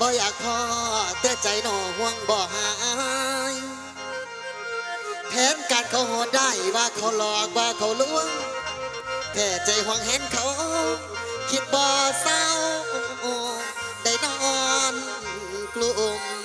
บ่อยากเห็นบ่อยากพอแต่ใจหนอห่วงบ่หายแทนการเขาโหดได้ว่าเขาหลอกว่าเขาลวงแต่ใจห่วงเห็นเขา คิดบ่เศร้าได้นอนกลุ่ม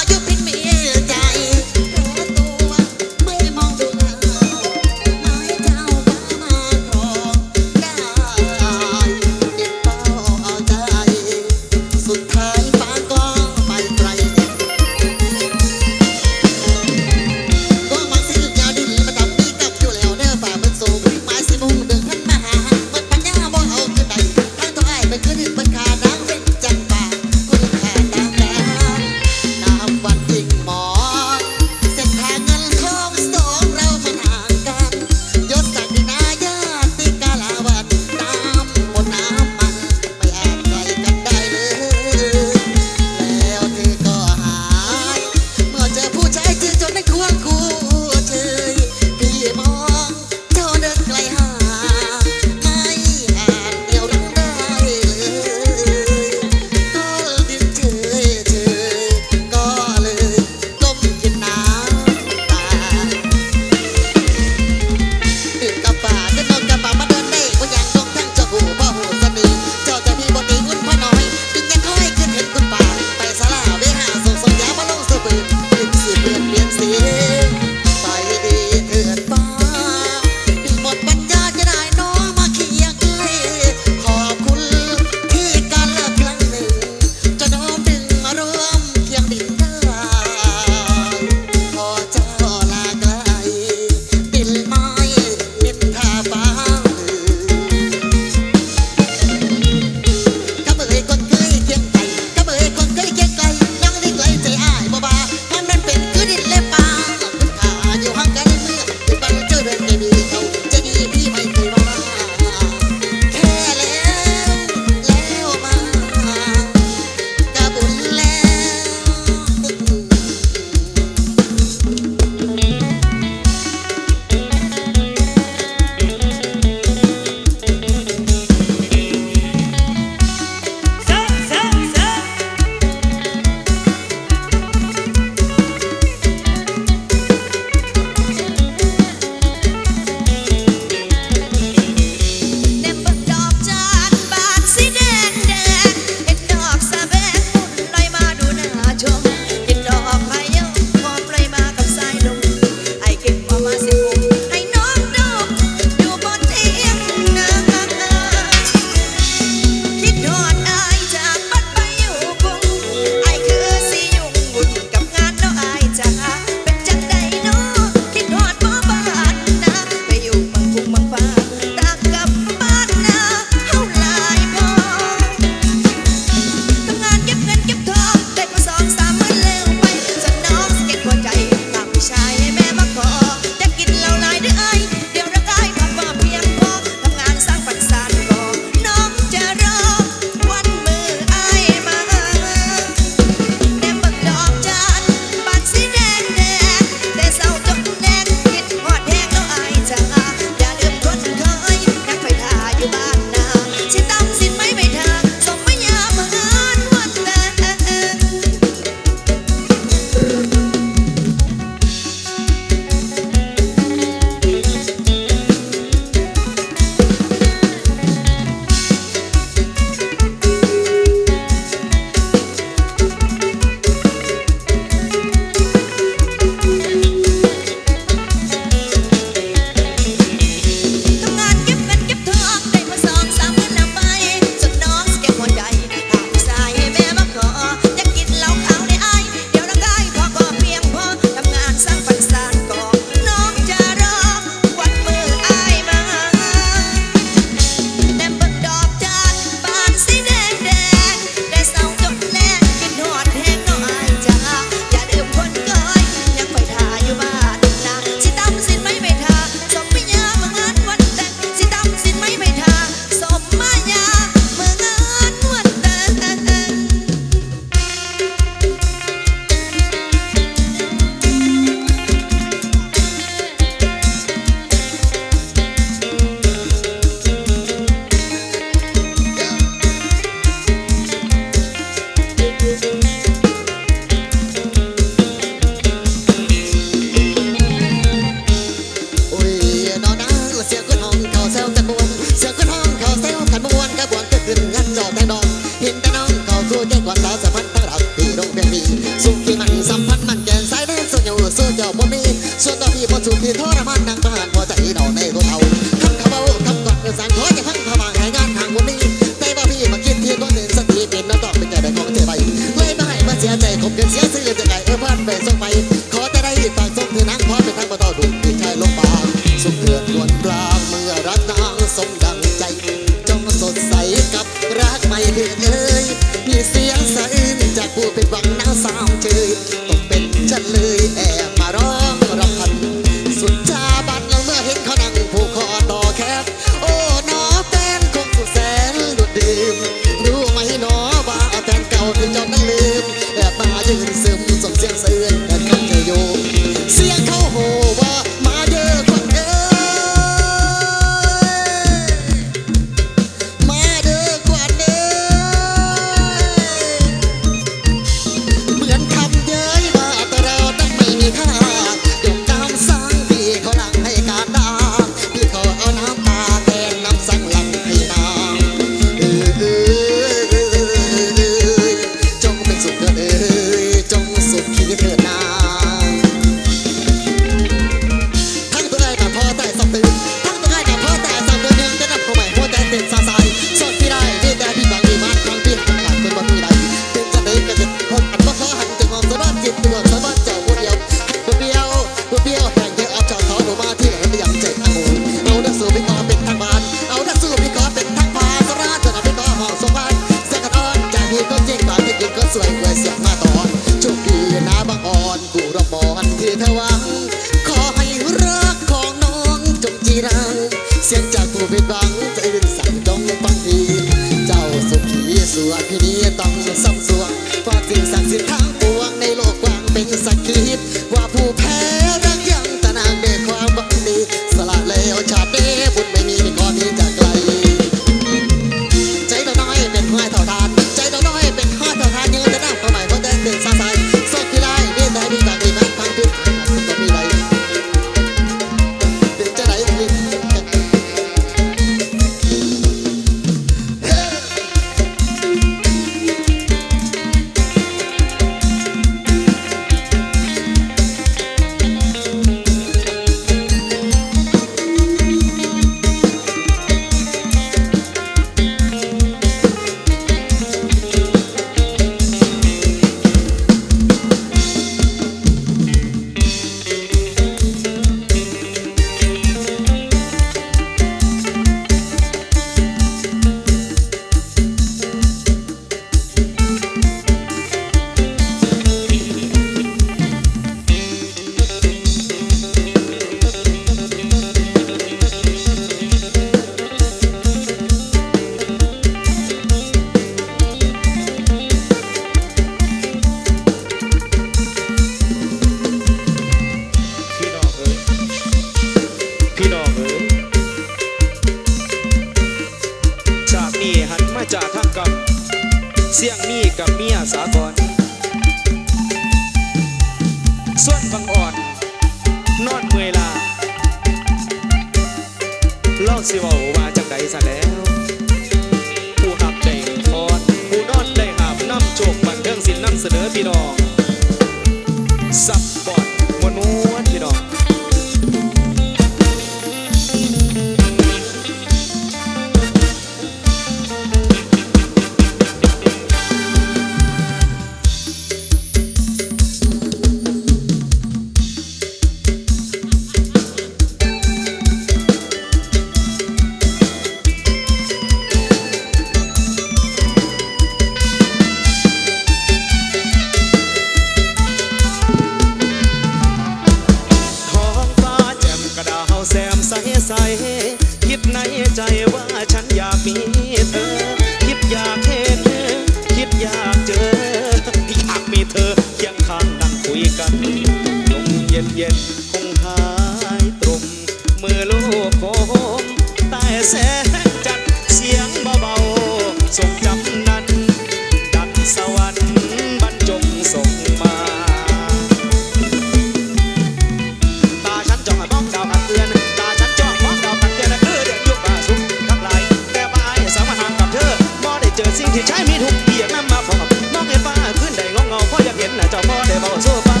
สิ่งที่ใช้มีทุกเพียงนำมาฟอบมองไอ้นฟ้าขึ้นได้งงเงาพราอยากเห็นหน้าเจ้าพ่อได้เบาสู้ฟัง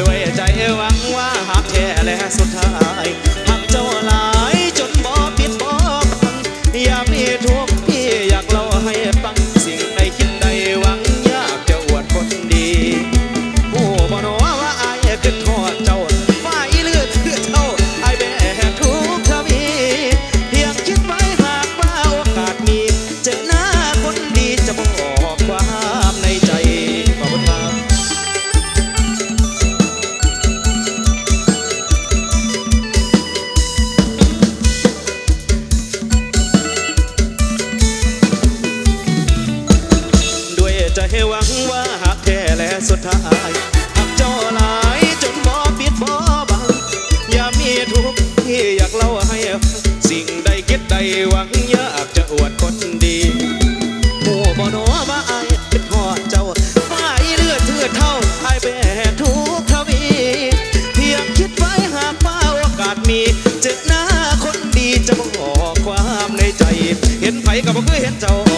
ด้วยใจหวังว่าหากแท้และสุดท้าย ใจหวังอยากจะอวดคนดีหัวบ่หนอว่าไอ้เป็หอดเจ้าฝ่เลือดเทือดเท่าไอ้แบกทุกทวีเพียงคิดไว้หากว่าโอกาสมีเจอหน้าคนดีจะบอกความในใจ เห็นไฟก็บ่เคยเห็นเจ้า